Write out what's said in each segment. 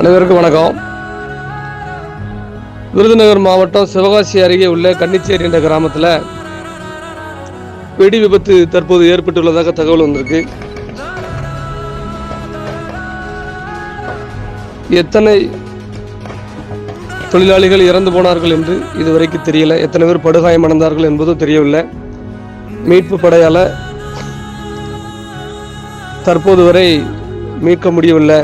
அனைவருக்கும் வணக்கம். விருதுநகர் மாவட்டம் சிவகாசி அருகே உள்ள கன்னிச்சேரி என்ற கிராமத்தில் வெடி விபத்து தற்போது ஏற்பட்டுள்ளதாக தகவல் வந்திருக்கு. எத்தனை தொழிலாளிகள் இறந்து போனார்கள் என்று இதுவரைக்கு தெரியல. எத்தனை பேர் படுகாயமடைந்தார்கள் என்பதும் தெரியவில்லை. மீட்பு படையால் தற்போது வரை மீட்க முடியவில்லை.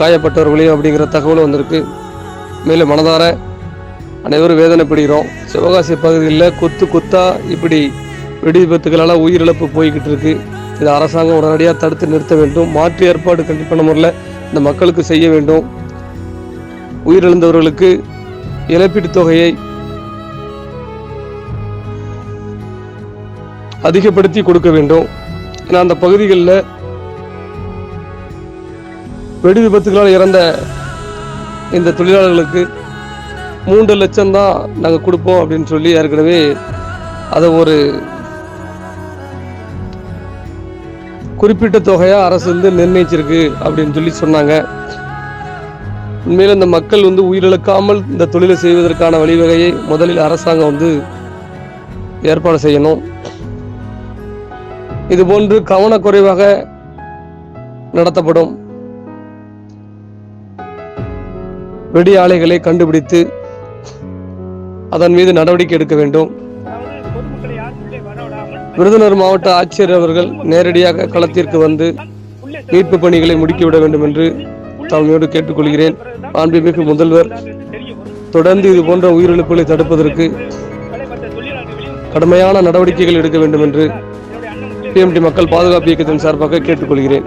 காயப்பட்டவர்களையும் அப்படிங்கிற தகவல் வந்திருக்கு. மேலும் மனதார அனைவரும் வேதனைப்படுகிறோம். சிவகாசி பகுதியில் கொத்து கொத்தா இப்படி வெடி விபத்துகளால் உயிரிழப்பு போய்கிட்டு இருக்கு. இதை அரசாங்கம் உடனடியாக தடுத்து நிறுத்த வேண்டும். மாற்று ஏற்பாடு கண்டிப்பான முறையில் இந்த மக்களுக்கு செய்ய வேண்டும். உயிரிழந்தவர்களுக்கு இழப்பீட்டுத் தொகையை அதிகப்படுத்தி கொடுக்க வேண்டும். ஏன்னா அந்த பகுதிகளில் வெடி விபத்துகளால் இறந்த இந்த தொழிலாளர்களுக்கு மூன்று லட்சம் தான் நாங்கள் கொடுப்போம் அப்படின்னு சொல்லி ஏற்கனவே அதை ஒரு குறிப்பிட்ட தொகையாக அரசு வந்து நிர்ணயிச்சிருக்கு அப்படின்னு சொல்லி சொன்னாங்க. உண்மையில் இந்த மக்கள் வந்து உயிரிழக்காமல் இந்த தொழிலை செய்வதற்கான வழிவகையை முதலில் அரசாங்கம் வந்து ஏற்பாடு செய்யணும். இதுபோன்று கவனக்குறைவாக நடத்தப்படும். வெடி ஆலைகளை கண்டுபிடித்து அதன் மீது நடவடிக்கை எடுக்க வேண்டும். விருதுநர் விருதுநகர் மாவட்ட ஆட்சியர் அவர்கள் நேரடியாக களத்திற்கு வந்து மீட்பு பணிகளை முடுக்கிவிட வேண்டும் என்று தாழ்மையோடு கேட்டுக்கொள்கிறேன். மாண்புமிகு முதல்வர் தொடர்ந்து இது போன்ற உயிரிழப்புகளை தடுப்பதற்கு கடுமையான நடவடிக்கைகள் எடுக்க வேண்டும் என்று பிஎம்டி மக்கள் பாதுகாப்பு இயக்கத்தின் சார்பாக கேட்டுக்கொள்கிறேன்.